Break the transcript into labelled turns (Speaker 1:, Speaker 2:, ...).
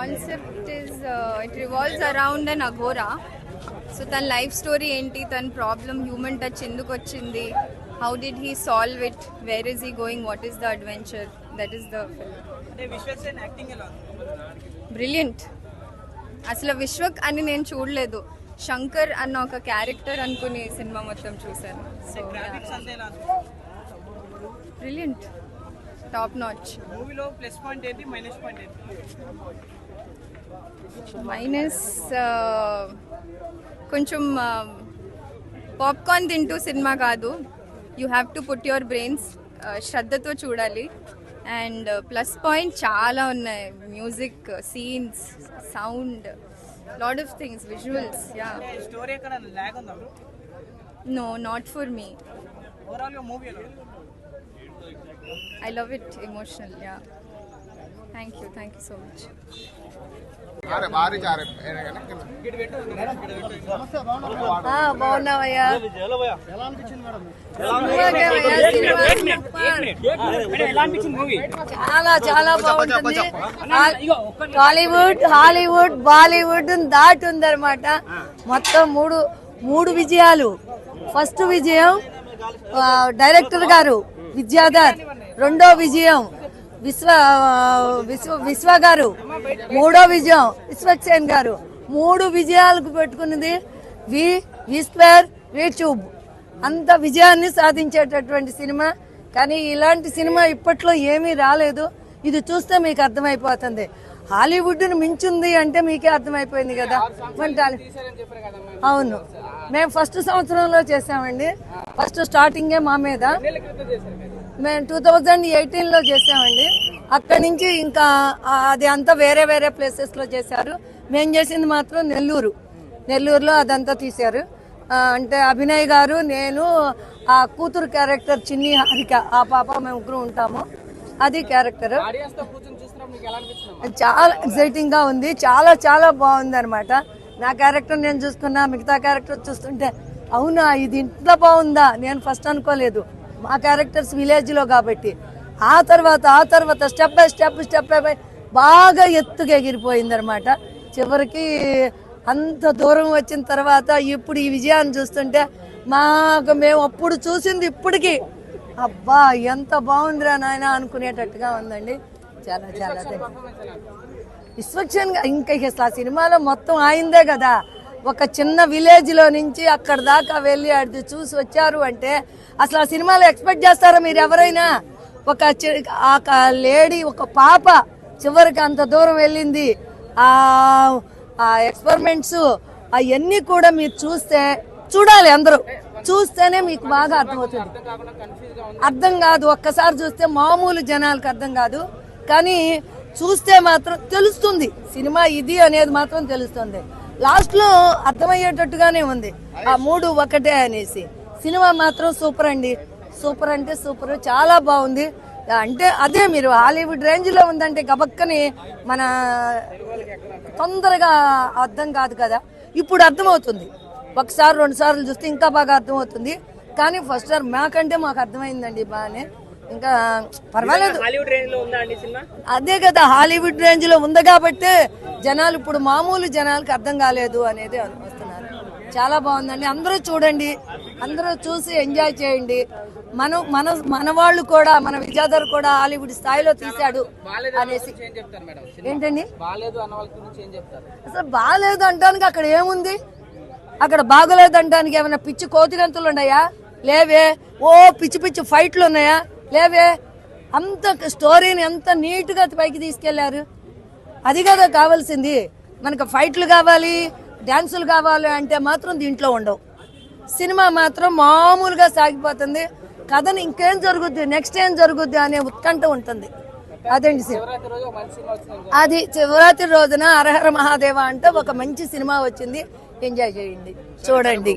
Speaker 1: Concept is it revolves around an Aghora so తన life story ఏంటి? తన problem human touch ఎందుకు వచ్చింది? How did he solve it where is he going what is the adventure that is the brilliant అసలు విశ్వక్ అని నేను చూడలేదు. శంకర్ అన్న ఒక క్యారెక్టర్ అనుకుని సినిమా మొత్తం చూశాను. సో బ్రిలియంట్ టాప్ నాచ్
Speaker 2: మూవీలో ప్లస్ పాయింట్ ఏంటి? మైనస్ పాయింట్ ఏంటి?
Speaker 1: మైనస్ కొంచెం పాప్కార్న్ తింటూ సినిమా కాదు. You have to put your brains శ్రద్ధతో చూడాలి. అండ్ ప్లస్ పాయింట్ చాలా ఉన్నాయి. Music scenes sound lot of things visuals yeah no not for me I love it emotional yeah thank you thank you so much బాగున్నావయ్యా.
Speaker 3: చాలా చాలా బాగుంటుంది. Tollywood Hollywood Bollywood దాటి ఉందన్నమాట మొత్తం మూడు మూడు విజయాలు. ఫస్ట్ విజయం డైరెక్టర్ గారు విద్యాధర్. రెండో విజయం. విశ్వ విశ్వ విశ్వ గారు మూడో విజయం విశ్వక్సేన్ గారు. మూడు విజయాలకు పెట్టుకున్నది వి విస్పర్ యూట్యూబ్ అంత విజయాన్ని సాధించేటటువంటి సినిమా. కానీ ఇలాంటి సినిమా ఇప్పట్లో ఏమీ రాలేదు. ఇది చూస్తే మీకు అర్థమైపోతుంది. హాలీవుడ్ను మించుంది అంటే మీకే అర్థమైపోయింది కదా. మన అవును. మేము ఫస్ట్ సంవత్సరంలో చేసామండి ఫస్ట్ స్టార్టింగే మా మీద. మేము టూ థౌజండ్ ఎయిటీన్లో చేసామండి. అక్కడి నుంచి ఇంకా అది అంతా వేరే వేరే ప్లేసెస్లో చేశారు. మేము చేసింది మాత్రం నెల్లూరు. నెల్లూరులో అదంతా తీశారు. అంటే అభినయ్ గారు నేను ఆ కూతురు క్యారెక్టర్ చిన్ని హారిక ఆ పాప మేము ముగ్గురు ఉంటాము. అది క్యారెక్టర్ చాలా ఎక్సైటింగ్గా ఉంది. చాలా చాలా బాగుంది అనమాట నా క్యారెక్టర్ నేను చూసుకున్నా మిగతా క్యారెక్టర్ చూస్తుంటే అవునా ఇది ఇంట్లో బాగుందా? నేను ఫస్ట్ అనుకోలేదు. మా క్యారెక్టర్స్ విలేజ్లో కాబట్టి. ఆ తర్వాత ఆ తర్వాత step by step step by బాగా ఎత్తుగా ఎగిరిపోయింది అనమాట చివరికి అంత దూరం వచ్చిన తర్వాత ఇప్పుడు ఈ విజయాన్ని చూస్తుంటే మాకు మేము అప్పుడు చూసింది ఇప్పటికి. అబ్బా ఎంత బాగుందిరా నాయన అనుకునేటట్టుగా ఉందండి. చాలా చాలా విశ్వక్సేన్ ఇంకా అసలు ఆ సినిమాలో మొత్తం ఆయిందే కదా. ఒక చిన్న విలేజ్లో నుంచి అక్కడ దాకా వెళ్ళి అది చూసి వచ్చారు అంటే అసలు ఆ సినిమాలో ఎక్స్పెక్ట్ చేస్తారా మీరు ఎవరైనా? ఒక ఒక లేడీ ఒక పాప చివరికి అంత దూరం వెళ్ళింది. ఆ ఆ ఎక్స్పెరిమెంట్స్ అవన్నీ కూడా మీరు చూస్తే చూడాలి అందరూ. చూస్తేనే మీకు బాగా అర్థమవుతుంది. అర్థం కాదు ఒక్కసారి చూస్తే మామూలు జనాలకు అర్థం కాదు. కానీ చూస్తే మాత్రం తెలుస్తుంది. సినిమా ఇది అనేది మాత్రం తెలుస్తుంది. లాస్ట్లో అర్థమయ్యేటట్టుగానే ఉంది. ఆ మూడు ఒకటే అనేసి. సినిమా మాత్రం సూపర్ అండి. సూపర్ అంటే సూపర్ చాలా బాగుంది. అంటే అదే మీరు హాలీవుడ్ రేంజ్లో ఉందంటే గబక్కని మన తొందరగా అర్థం కాదు కదా. ఇప్పుడు అర్థమవుతుంది. ఒకసారి రెండు సార్లు చూస్తే ఇంకా బాగా అర్థమవుతుంది. కానీ ఫస్ట్ సార్ మాకంటే మాకు అర్థమైందండి బాగానే. ఇంకా పర్వాలేదు.
Speaker 2: హాలీవుడ్ రేంజ్లో ఉందా అండి సినిమా?
Speaker 3: అదే కదా హాలీవుడ్ రేంజ్లో ఉంది కాబట్టి జనాలు ఇప్పుడు మామూలు జనాలకు అర్థం కాలేదు అనేది వస్తున్నారు. చాలా బాగుందండి. అందరూ చూడండి. అందరూ చూసి ఎంజాయ్ చేయండి. మనం మన మన వాళ్ళు కూడా మన విద్యాధర్ కూడా హాలీవుడ్ స్థాయిలో తీశాడు అనేసి. ఏంటండి? అసలు బాగాలేదు అంటానికి అక్కడ ఏముంది? అక్కడ బాగోలేదు అంటానికి ఏమైనా పిచ్చి కోతిగంతులు ఉన్నాయా? లేవే. ఓ పిచ్చి పిచ్చి ఫైట్లు ఉన్నాయా? లేవే. అంత స్టోరీని ఎంత నీట్గా పైకి తీసుకెళ్ళారు? అది కదా కావాల్సింది మనకు ఫైట్లు కావాలి డ్యాన్సులు కావాలి అంటే మాత్రం దీంట్లో ఉండవు. సినిమా మాత్రం మామూలుగా సాగిపోతుంది. కథను ఇంకేం జరుగుద్ది నెక్స్ట్ ఏం జరుగుద్ది అనే ఉత్కంఠ ఉంటుంది. అదండి సినిమా? అది శివరాత్రి రోజున అరహర మహాదేవ అంటే ఒక మంచి సినిమా వచ్చింది. ఎంజాయ్ చేయండి. చూడండి.